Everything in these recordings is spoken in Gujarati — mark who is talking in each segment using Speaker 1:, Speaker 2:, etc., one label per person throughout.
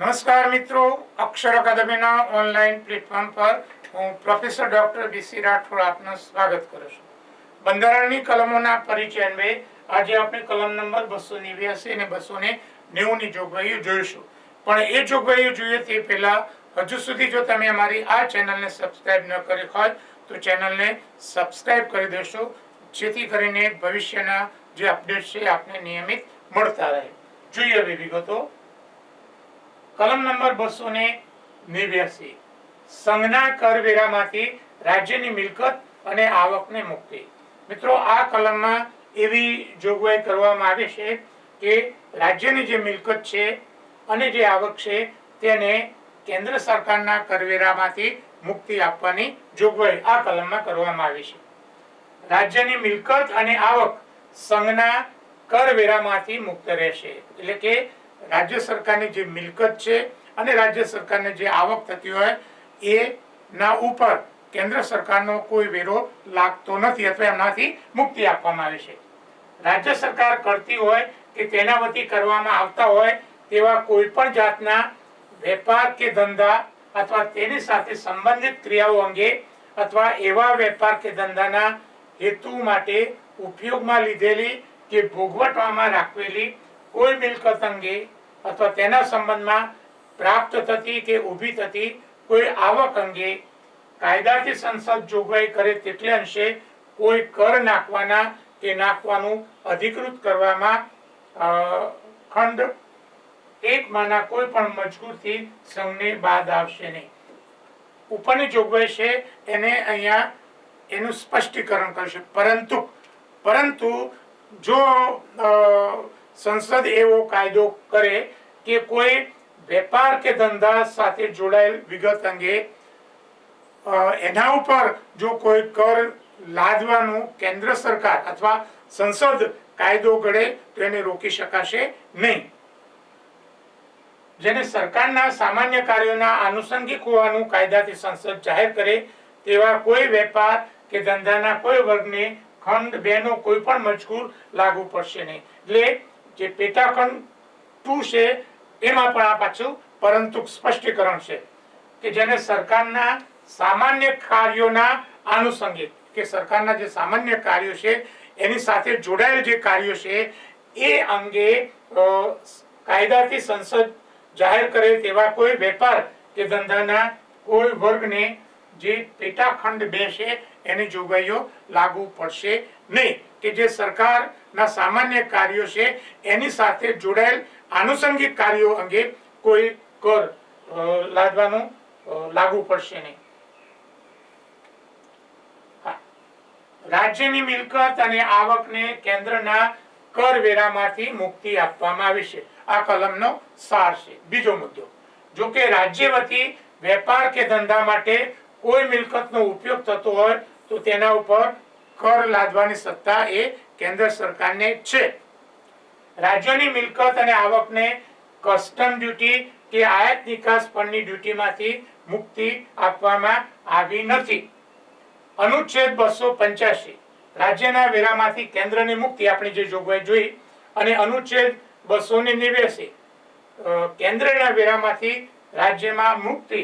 Speaker 1: નમસ્કાર મિત્રો, અક્ષર અકાદમીના ઓનલાઈન પ્લેટફોર્મ પર હું પ્રોફેસર ડોક્ટર બીસી રાઠોડ આપનું સ્વાગત કરું છું. બંધારણની કલમોના પરિચય અન્વયે આજે આપણે કલમ નંબર બસો નેવ્યાસી અને બસો ને નેવુંની જોગવાઈઓ જોઈશું. પણ એ જોગવાઈઓ જોઈએ તે પહેલા હજુ સુધી જો તમે અમારી આ ચેનલને સબસ્ક્રાઇબ ન કરી હોય, તો ચેનલને સબસ્ક્રાઇબ કરી દેશો, જેથી કરીને ભવિષ્યના જે અપડેટ છે આપને નિયમિત મળતા રહે. જોઈએ હવે વિગતો. કલમ નંબર બસો ને નેવ્યાસી. સંઘના કરવેરામાંથી રાજ્યની મિલકત અને આવકને મુક્તિ. મિત્રો, આ કલમમાં એવી જોગવાઈ કરવામાં આવી છે કે રાજ્યની જે મિલકત છે અને જે આવક છે તેને કેન્દ્ર સરકારના કરવેરામાંથી મુક્તિ આપવાની જોગવાઈ આ કલમમાં કરવામાં આવી છે. રાજ્યની મિલકત અને આવક સંઘના કરવેરામાંથી મુક્ત રહેશે. એટલે કે રાજ્ય સરકારની જે મિલકત છે અને રાજ્ય સરકારને જે આવક થતી હોય, એ ના ઉપર કેન્દ્ર સરકારનો કોઈ વેરો લાગતો નથી અથવા એમનાથી મુક્તિ આપવામાં આવે છે. રાજ્ય સરકાર કરતી હોય કે તેના વતી કરવામાં આવતા હોય, તેવા કોઈ પણ જાતના વેપાર કે ધંધા અથવા તેની સાથે સંબંધિત ક્રિયાઓ અંગે અથવા એવા વેપાર કે ધંધાના હેતુ માટે ઉપયોગમાં લીધેલી કે ભોગવટવામાં રાખેલી કોઈ મિલકત અંગે અથવા તેના સંબંધમાં પ્રાપ્ત થતી કે ઊભી થતી કોઈ આવક અંગે કાયદાથી સંસદ જોગવાઈ કરે તેટલે અંશે કોઈ કર નાખવાના કે નાખવાનું અધિકૃત કરવામાં ખંડ એક માના કોઈ પણ મજકૂરથી સંઘને બાદ આવશે નહીં. ઉપરની જોગવાઈ છે એને અહીંયા એનું સ્પષ્ટીકરણ કરશે. પરંતુ પરંતુ જો સંસદ એવો કાયદો કરે કે કોઈ વેપાર કે ધંધા સાથે જોડાયેલ વિગત અંગે એના ઉપર જો કોઈ કર લાદવાનું કેન્દ્ર સરકાર અથવા સંસદ કાયદો ઘડે તો એને રોકી શકાશે નહીં. જેને સરકારના સામાન્ય કાર્યોના આનુષંગિક હોવાનું કાયદાથી સંસદ જાહેર કરે તેવા કોઈ વેપાર કે ધંધાના કોઈ વર્ગને ખંડ બે નો કોઈ પણ મજકૂર લાગુ પડશે નહીં. એટલે જે પેટાખંડ ટુ છે, એમાં પણ આ પાછું પરંતુ સ્પષ્ટીકરણ છે કે જેને સરકારના સામાન્ય કાર્યોના આનુષંગિક કે સરકારના જે સામાન્ય કાર્યો છે, એની સાથે જોડાયેલ જે કાર્યો છે, એ અંગે કાયદાથી સંસદ જાહેર કરે તેવા કોઈ વેપાર કે ધંધાના કોઈ વર્ગને જે પેટાખંડ બે છે, એની જોગવાઈઓ લાગુ પડશે નહીં. કે જે સરકારના સામાન્ય કાર્યો છે, એની સાથે જોડાયેલ આનુષંગિક કાર્યો અંગે કોઈ કર લાદવાનું લાગુ પડશે નહીં. રાજ્યની મિલકત અને આવકને કેન્દ્રના કરવેરામાંથી મુક્તિ આપવામાં આવી છે. આ કલમનો સાર છે. બીજો મુદ્દો. જો કે રાજ્ય વતી વેપાર કે ધંધા માટે કોઈ મિલકતનો ઉપયોગ થતો હોય, તો તેના ઉપર કર લાદવાની સત્તા એ કેન્દ્ર સરકારને છે. રાજ્યની મિલકત અને આવકને કસ્ટમ ડ્યુટી કે આયાત નિકાસ પરની ડ્યુટીમાંથી મુક્તિ આપવામાં આવી નથી. અનુચ્છેદ બસો પંચ્યાસી રાજ્યના વેરામાંથી કેન્દ્રની મુક્તિ આપણી જે જોગવાઈ જોઈ અને અનુચ્છેદ બસો ને નેવ્યાસી કેન્દ્રના વેરામાંથી રાજ્યમાં મુક્તિ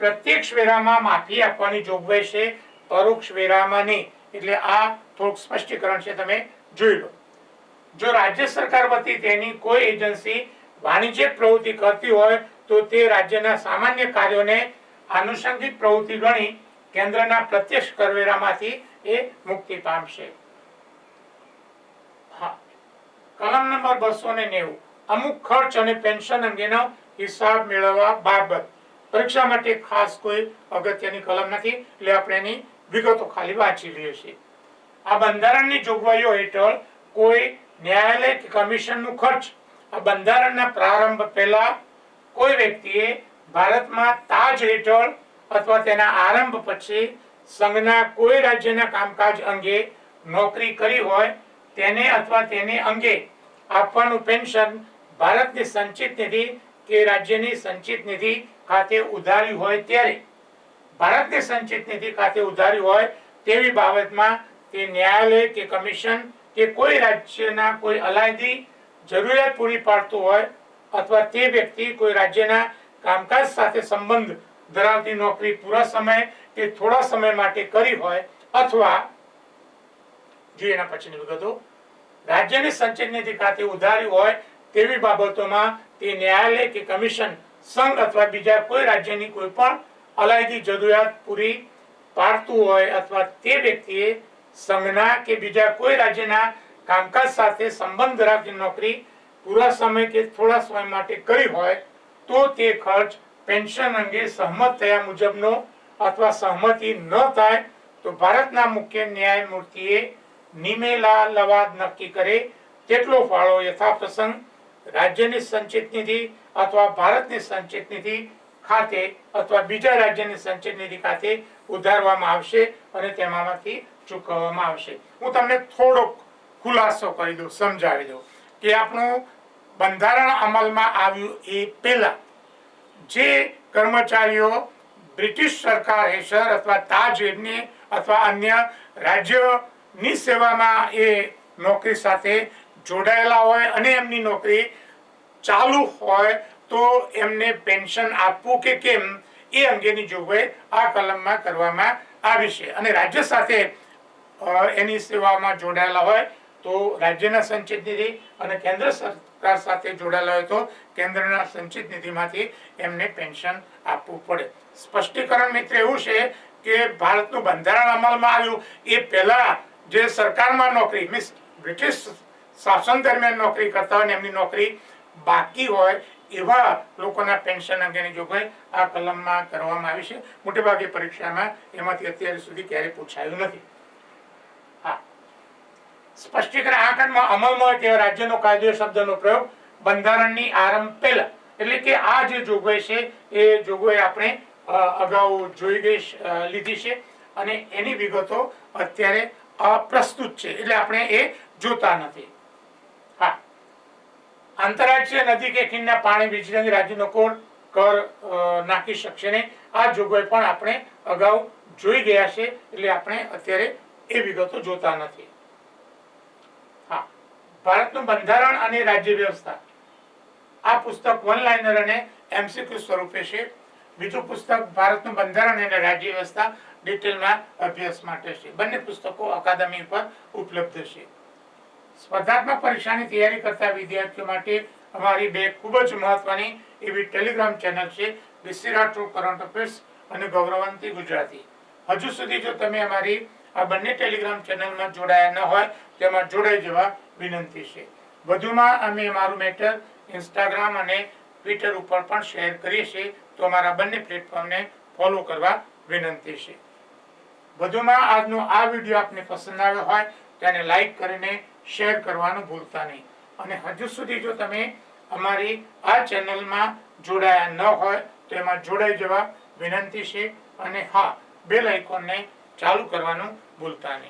Speaker 1: પ્રત્યક્ષ વેરામાં માફી આપવાની જોગવાઈ છે, પરોક્ષ વેરામાં નહીં એટલે આ થોડુંક સ્પષ્ટીકરણ છે, તમે જોઈ લો. જો રાજ્ય સરકાર વતી તેની કોઈ એજન્સી વાણિજ્ય પ્રવૃત્તિ કરતી હોય, તો તે રાજ્યના સામાન્ય કાર્યોને આનુષંગિક પ્રવૃત્તિ ગણી કેન્દ્રના પ્રત્યક્ષ કરવેરામાંથી એ મુક્તિ પામશે. હા. કલમ નંબર બસો ને નેવું. અમુક ખર્ચ અને પેન્શન અંગેનો હિસાબ મેળવવા બાબત. પરીક્ષા માટે ખાસ કોઈ અગત્યની કલમ નથી, એટલે આપણે એની વિગતો ખાલી વાંચી લઈએ છીએ આ બંધારણની જોગવાઈઓ હેઠળ કોઈ ન્યાયાલય કે કમિશનનું ખર્ચ આ બંધારણના પ્રારંભ પહેલા કોઈ વ્યક્તિએ ભારતમાં તાજ હેઠળ અથવા તેના આરંભ પછી સંઘના કોઈ રાજ્યના કામકાજ અંગે નોકરી કરી હોય તેને અથવા તેને અંગે આપવાનું પેન્શન ભારતની સંચિત નિધિ કે રાજ્યની સંચિત નિધિ ખાતે ઉધારી હોય ત્યારે ભારતની સંચિત નિધિ ખાતે ઉધારી હોય તેવી બાબતમાં તે ન્યાયાલય કે કમિશન કે કોઈ રાજ્યના કોઈ અલાયદી જરૂરિયાત પૂરી પાડતું હોય અથવા તે વ્યક્તિ કોઈ રાજ્યના કામકાજ સાથે સંબંધ ધરાવતી નોકરી પૂરા સમય કે થોડા સમય માટે કરી હોય અથવા જોઈએ એના પછીની વિગતો, રાજ્યની સંચિત નીતિ ખાતે ઉધારી હોય તેવી બાબતોમાં તે ન્યાયાલય કે કમિશન સંઘ અથવા બીજા કોઈ રાજ્યની કોઈ પણ અલાયદી જરૂરિયાત પૂરી પાડતું હોય અથવા તે વ્યક્તિએ સંઘના કે બીજા કોઈ રાજ્યના કામકાજ સાથે સંબંધ ધરાવતી નોકરી પૂરા સમય કે થોડા સમય માટે કરી હોય, તો તે ખર્ચ પેન્શન અંગે સહમત થયા મુજબનો અથવા સહમતિ ન થાય, તો ભારતના મુખ્ય ન્યાયમૂર્તિએ નિમેલા લવાદ નક્કી કરે તેટલો ફાળો યથાપ્રસંગ રાજ્યની સંચિત નિધિ અથવા ભારતની સંચિત નિધિ ખાતે અથવા બીજા રાજ્યની સંચિત નિધિ ખાતે ઉધારવામાં આવશે અને તેમાંથી ચૂકવવામાં આવશે. હું તમને થોડોક ખુલાસો કરી દઉં, સમજાવી દઉં કે આપણું બંધારણ અમલમાં આવ્યું એ પહેલા જે કર્મચારીઓ બ્રિટિશ સરકાર હેઠળ અથવા તાજ એમની અથવા અન્ય રાજ્યની સેવામાં એ નોકરી સાથે જોડાયેલા હોય અને એમની નોકરી ચાલુ હોય તો એમને પેન્શન આપવું કે કેમ, એ અંગેની જોગવાઈ આ કલમમાં કરવામાં આવી છે. અને રાજ્ય સાથે એની સેવામાં જોડાયેલા હોય તો રાજ્યના સંચિત નિધિ અને કેન્દ્ર સરકાર સાથે જોડાયેલા હોય તો કેન્દ્રના સંચિત નિધિમાંથી એમને પેન્શન આપવું પડે. સ્પષ્ટીકરણ મિત્ર એવું છે કે ભારતનું બંધારણ અમલમાં આવ્યું. એ પહેલા જે સરકારમાં નોકરી, મીન્સ બ્રિટિશ શાસન દરમિયાન નોકરી કરતા હોય ને એમની નોકરી બાકી હોય એવા લોકોના પેન્શન અંગેની જોગવાઈ આ કલમમાં કરવામાં આવી છે, મોટેભાગે પરીક્ષામાં એમાંથી અત્યાર સુધી ક્યારેય પૂછાયું નથી. હા. સ્પષ્ટીકરણ આ ખંડમાં અમલમાં કેવા રાજ્યનો કાયદો શબ્દનો પ્રયોગ બંધારણની આરંભ પહેલા, એટલે કે આ જે જોગવાઈ છે, એ જોગવાઈ આપણે અગાઉ જોઈ ગઈ લીધી છે અને એની વિગતો અત્યારે અપ્રસ્તુત છે, એટલે આપણે એ જોતા નથી. આંતરરાષ્ટ્રીય નદી કે ખીણના પાણી વીજળી રાજ્યનો કોણ? કર નાખી શકશે નહીં. આ જોગવાઈ પણ આપણે અગાઉ જોઈ ગયા છે. એટલે આપણે અત્યારે એ વિગતો જોતા નથી. હા. ભારતનું બંધારણ અને રાજ્ય વ્યવસ્થા. આ પુસ્તક વન લાઇનર અને એમસીક્યુ સ્વરૂપે છે. બીજું પુસ્તક ભારતનું બંધારણ અને રાજ્ય વ્યવસ્થા ડિટેલમાં અભ્યાસ માટે છે. બંને પુસ્તકો અકાદમી પર ઉપલબ્ધ છે. સ્પર્ધાત્મક પરીક્ષાની તૈયારી કરતા વિદ્યાર્થીઓ માટે અમારી બે ખૂબ જ મહત્વની એવી ટેલિગ્રામ ચેનલ છે બિસ્સી ટ્રુ કરંટ અફેર્સ અને ગૌરવંતી ગુજરાતી. હજુ સુધી જો તમે અમારી આ બંને ટેલિગ્રામ ચેનલમાં જોડાયા ન હોય તેમાં જોડાઈ જવા વિનંતી છે. વધુમાં અમે અમારું મેટર ઇન્સ્ટાગ્રામ અને ટ્વિટર ઉપર પણ શેર કરીએ છીએ, તો અમારા બંને પ્લેટફોર્મને ફોલો કરવા વિનંતી છે. વધુમાં આજનો આ વીડિયો આપને પસંદ આવ્યો હોય તેને લાઈક કરીને શેર કરવાનું ભૂલતા નહીં. અને હજુ સુધી જો તમે અમારી આ ચેનલમાં જોડાયા ન હોય, તો એમાં જોડાઈ જવા વિનંતી છે. અને હા, બેલ આઇકોનને ચાલુ કરવાનું ભૂલતા નહીં.